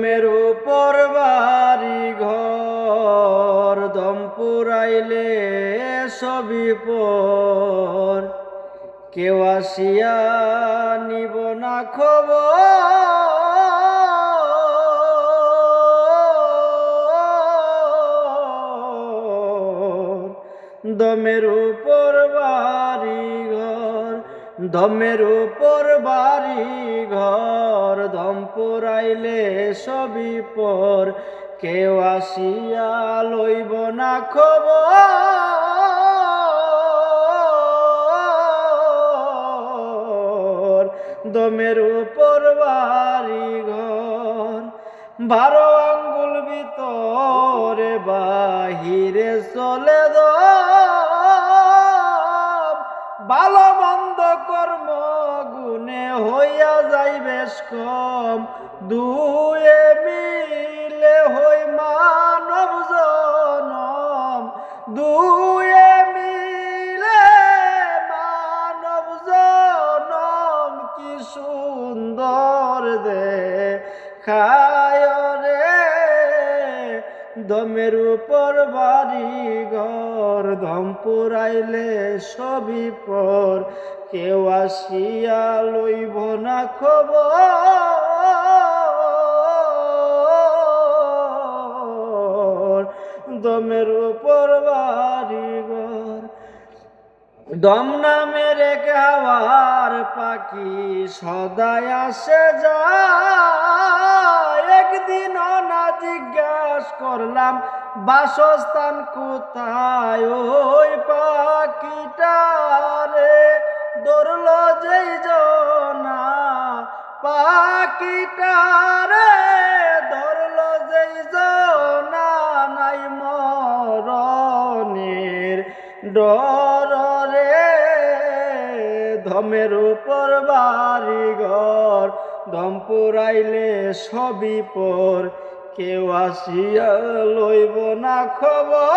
দমের উপর বাড়ি ঘর, দম পুরাইলে সবই পর। কেউ আসিয়া নিব না খবর। দমের উপর বাড়ি ঘর দমের উপর বাড়ি ঘর দম পুরাইলে সবই পর। কেউ আসিয়া লইব না খবর। দমের উপর বাড়ি ঘর, বারো আঙ্গুল ভিতরে বাহিরে চলে দম। ভালো মন্দ বেশ কম, দুয়ে মিলে হই মানব জনম। দুয়ে মিলে মানব জনম, কি সুন্দর দে খায় রে। দমের উপর বাড়ি দম পুরাইলে সবই পর। কেউ আসিয়া লইব না খবর। দমের উপর বাড়ি ঘর। দম নামের এক হাওয়ার পাখি সদাই আসে যায়। একদিন না জিজ্ঞাস করলাম বাসস্থান কোথায়? ওই পাখিটারে ধরল যেই জনা। পাখিটারে ধরল যেই জনা। নাই মরণের ডর রে। ধমের উপর বাড়ি ঘর দম পুরাইলে সবই পর। কেউ আসিয়া লইব না খবর।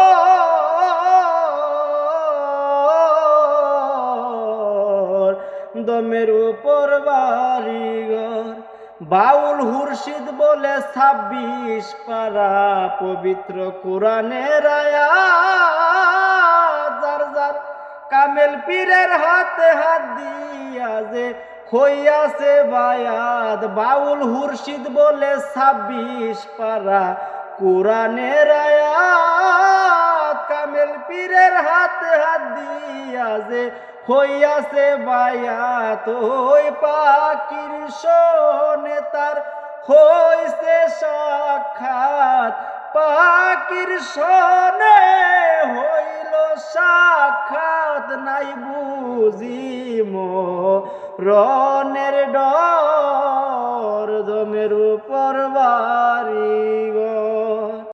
দমের উপর বাড়িঘর, বাউল হুরশিদ বলে ছাব্বিশ পারা পবিত্র যার যার কামেল পীরের হাতে হাত দিয়া যে হইয়াছে বায়াত, বাউল হুরশিদ বলে ছাব্বিশ পারা। কোরআনের আয়াত কামেল পীরের হাতে হাত দিয়া যে হইয়াছে বায়াত, ওই পাখির শোনে তার হইছে সাক্ষাৎ। পাখির শোনে হইল সাক্ষাৎ, নাই বুঝিম রনের ড